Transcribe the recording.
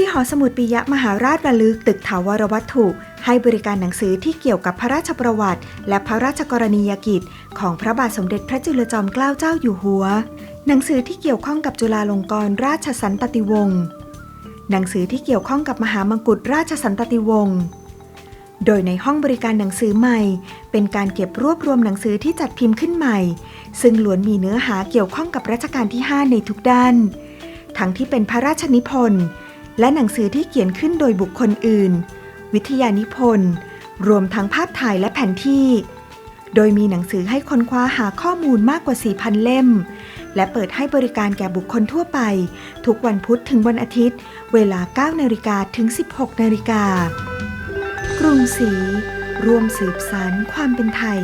ที่หอสมุดปิยะมหาราชระลึกตึกถาวรวัตถุ ให้บริการหนังสือที่เกี่ยวกับพระราชประวัติ และพระราชกรณียกิจ ของพระบาทสมเด็จพระจุลจอมเกล้าเจ้าอยู่หัว หนังสือที่เกี่ยวข้องกับจุฬาลงกรณราชสันตติวงศ์หนังสือที่เกี่ยวข้องกับมหามงกุฎราชสันตติวงศ์โดยในห้องบริการหนังสือใหม่ เป็นการเก็บรวบรวมหนังสือที่จัดพิมพ์ขึ้นใหม่ ซึ่งล้วนมีเนื้อหาเกี่ยวข้องกับรัชกาลที่ 5 ในทุกด้าน ทั้งที่เป็นพระราชนิพนธ์ และหนังสือที่เขียนขึ้นโดยบุคคลอื่น วิทยานิพนธ์ รวมทั้งภาพถ่ายและแผนที่ โดยมีหนังสือให้ค้นคว้าหาข้อมูลมากกว่า 4,000 เล่ม และเปิดให้บริการแก่บุคคลทั่วไป ทุกวันพุธถึงวันอาทิตย์ เวลา 9 นาฬิกาถึง 16 นาฬิกากรุงศรีร่วมสืบสานความเป็นไทย